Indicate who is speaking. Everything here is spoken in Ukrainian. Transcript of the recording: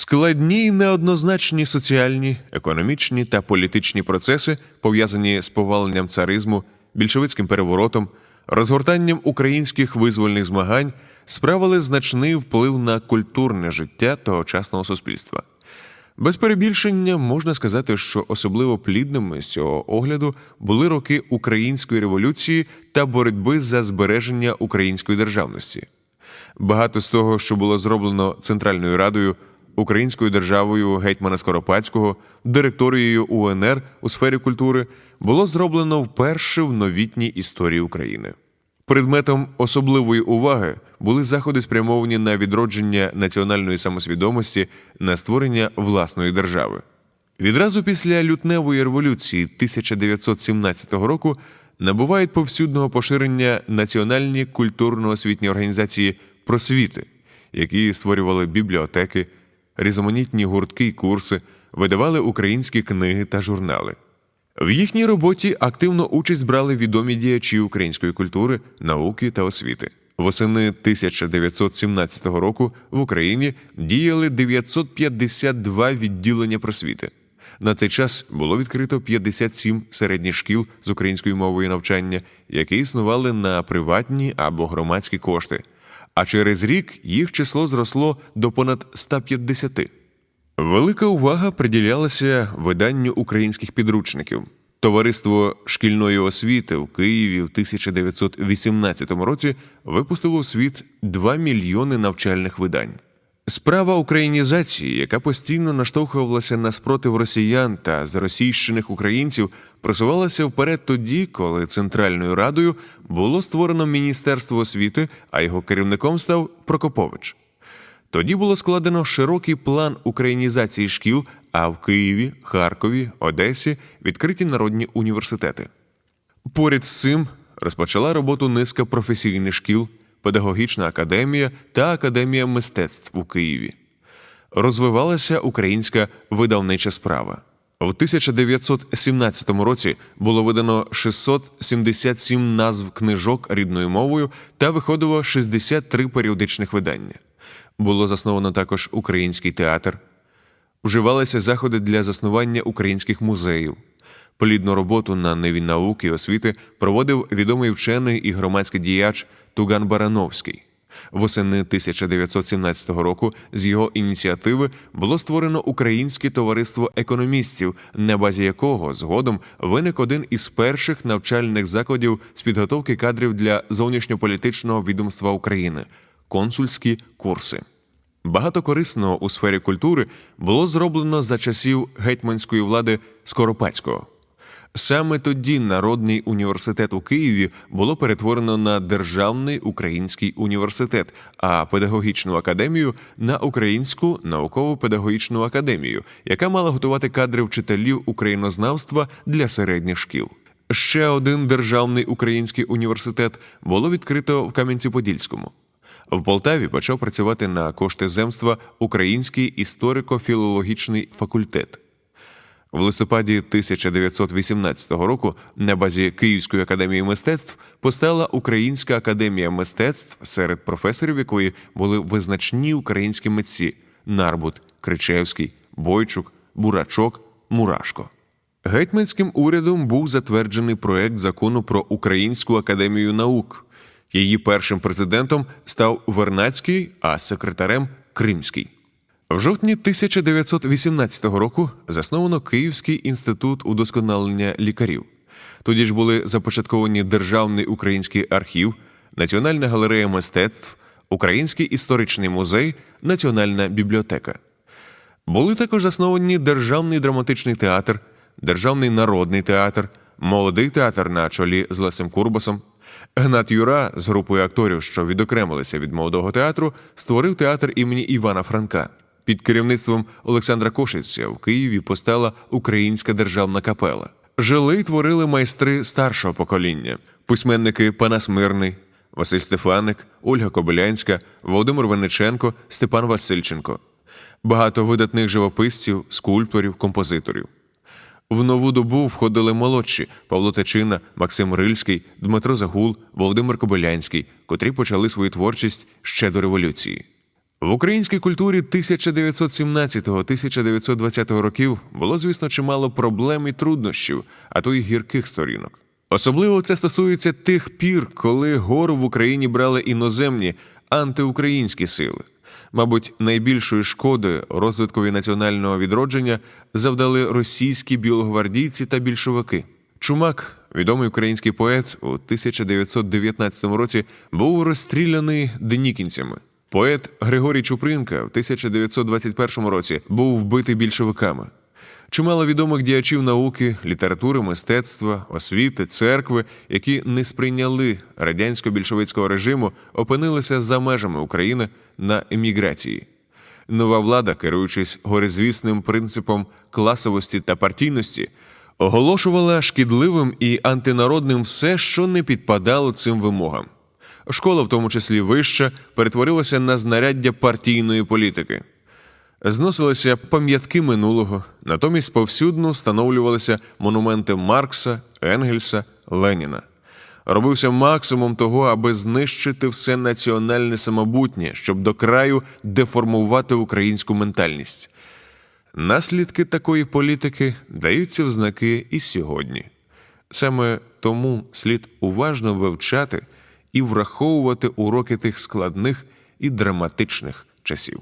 Speaker 1: Складні й неоднозначні соціальні, економічні та політичні процеси, пов'язані з поваленням царизму, більшовицьким переворотом, розгортанням українських визвольних змагань, справили значний вплив на культурне життя тогочасного суспільства. Без перебільшення можна сказати, що особливо плідними з цього огляду були роки української революції та боротьби за збереження української державності. Багато з того, що було зроблено Центральною Радою, Українською державою гетьмана Скоропадського, директорією УНР у сфері культури, було зроблено вперше в новітній історії України. Предметом особливої уваги були заходи, спрямовані на відродження національної самосвідомості, на створення власної держави. Відразу після лютневої революції 1917 року набувають повсюдного поширення національні культурно-освітні організації просвіти, які створювали бібліотеки, різноманітні гуртки й курси, видавали українські книги та журнали. В їхній роботі активно участь брали відомі діячі української культури, науки та освіти. Восени 1917 року в Україні діяли 952 відділення просвіти. На цей час було відкрито 57 середніх шкіл з українською мовою навчання, які існували на приватні або громадські кошти. А через рік їх число зросло до понад 150. Велика увага приділялася виданню українських підручників. Товариство шкільної освіти в Києві в 1918 році випустило у світ 2 мільйони навчальних видань. Справа українізації, яка постійно наштовхувалася на спротив росіян та заросійщених українців, просувалася вперед тоді, коли Центральною Радою було створено Міністерство освіти, а його керівником став Прокопович. Тоді було складено широкий план українізації шкіл, а в Києві, Харкові, Одесі відкриті народні університети. Поряд з цим розпочала роботу низка професійних шкіл, педагогічна академія та академія мистецтв у Києві. Розвивалася українська видавнича справа. В 1917 році було видано 677 назв книжок рідною мовою та виходило 63 періодичних видання. Було засновано також український театр. Вживалися заходи для заснування українських музеїв. Плідну роботу на ниві науки і освіти проводив відомий вчений і громадський діяч Туган Барановський. Восени 1917 року з його ініціативи було створено Українське товариство економістів, на базі якого згодом виник один із перших навчальних закладів з підготовки кадрів для зовнішньополітичного відомства України консульські курси. Багато корисного у сфері культури було зроблено за часів гетьманської влади Скоропадського. Саме тоді Народний університет у Києві було перетворено на Державний український університет, а педагогічну академію на Українську науково-педагогічну академію, яка мала готувати кадри вчителів українознавства для середніх шкіл. Ще один державний український університет було відкрито в Кам'янці-Подільському. В Полтаві почав працювати на кошти земства Український історико-філологічний факультет. В листопаді 1918 року на базі Київської академії мистецтв постала Українська академія мистецтв, серед професорів якої були визначні українські митці Нарбут, Кричевський, Бойчук, Бурачок, Мурашко. Гетьманським урядом був затверджений проект закону про Українську академію наук. Її першим президентом став Вернацький, а секретарем Кримський. В жовтні 1918 року засновано Київський інститут удосконалення лікарів. Тоді ж були започатковані Державний український архів, Національна галерея мистецтв, Український історичний музей, Національна бібліотека. Були також засновані Державний драматичний театр, Державний народний театр, молодий театр на чолі з Лесем Курбасом. Гнат Юра з групою акторів, що відокремилися від молодого театру, створив театр імені Івана Франка. Під керівництвом Олександра Кошиця в Києві постала Українська державна капела. Жили й творили майстри старшого покоління, письменники Панас Мирний, Василь Стефаник, Ольга Кобилянська, Володимир Вениченко, Степан Васильченко. Багато видатних живописців, скульпторів, композиторів. В нову добу входили молодші Павло Течина, Максим Рильський, Дмитро Загул, Володимир Кобилянський, котрі почали свою творчість ще до революції. В українській культурі 1917-1920 років було, звісно, чимало проблем і труднощів, а то й гірких сторінок. Особливо це стосується тих пір, коли гору в Україні брали іноземні антиукраїнські сили. Мабуть, найбільшої шкоди розвиткові національного відродження завдали російські білогвардійці та більшовики. Чумак, відомий український поет, у 1919 році був розстріляний денікінцями. Поет Григорій Чупринка в 1921 році був вбитий більшовиками. Чимало відомих діячів науки, літератури, мистецтва, освіти, церкви, які не сприйняли радянсько-більшовицького режиму, опинилися за межами України на еміграції. Нова влада, керуючись горизвісним принципом класовості та партійності, оголошувала шкідливим і антинародним все, що не підпадало цим вимогам. Школа, в тому числі вища, перетворилася на знаряддя партійної політики. Зносилися пам'ятки минулого, натомість повсюдно встановлювалися монументи Маркса, Енгельса, Леніна. Робився максимум того, аби знищити все національне самобутнє, щоб до краю деформувати українську ментальність. Наслідки такої політики даються в знаки і сьогодні. Саме тому слід уважно вивчати і враховувати уроки тих складних і драматичних часів.